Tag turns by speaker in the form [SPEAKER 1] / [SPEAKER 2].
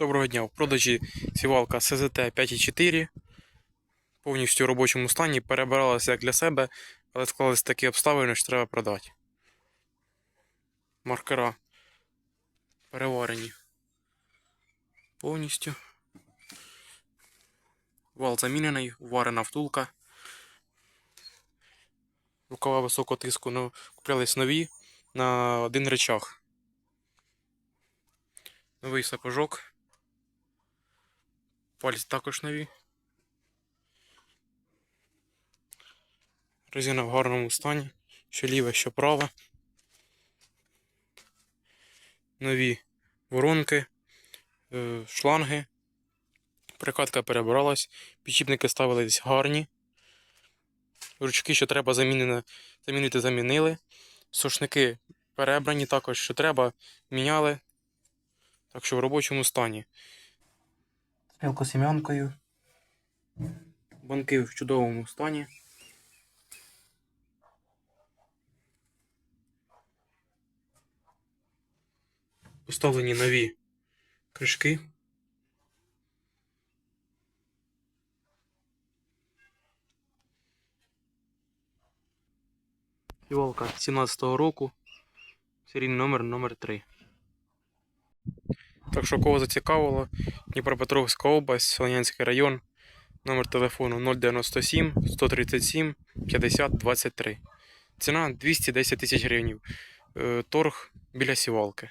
[SPEAKER 1] Доброго дня. В продажі сівалка СЗТ 5.4. Повністю в робочому стані. Перебиралася як для себе, але склалися такі обставини, що треба продати. Маркера переварені. Повністю. Вал замінений, уварена втулка. Рукава високого тиску ну, куплялись нові на один речах. Новий сапожок. Пальці також нові. Резина в гарному стані. Що ліве, що праве. Нові воронки, е, шланги. Прикатка перебиралась. Підчіпники ставились гарні. Ручки, що треба замінити, замінити, замінили. Сошники перебрані також, що треба, міняли. Так що в робочому стані. Мілкосім'янкою. Банки в чудовому стані. Поставлені нові кришки. Фівалка 17-го року. Серійний номер номер 3. Так що кого зацікавило, Дніпропетровська область, Солонянський район, номер телефону 097 137 50 23. Ціна 210 тисяч гривень. Торг біля сівалки.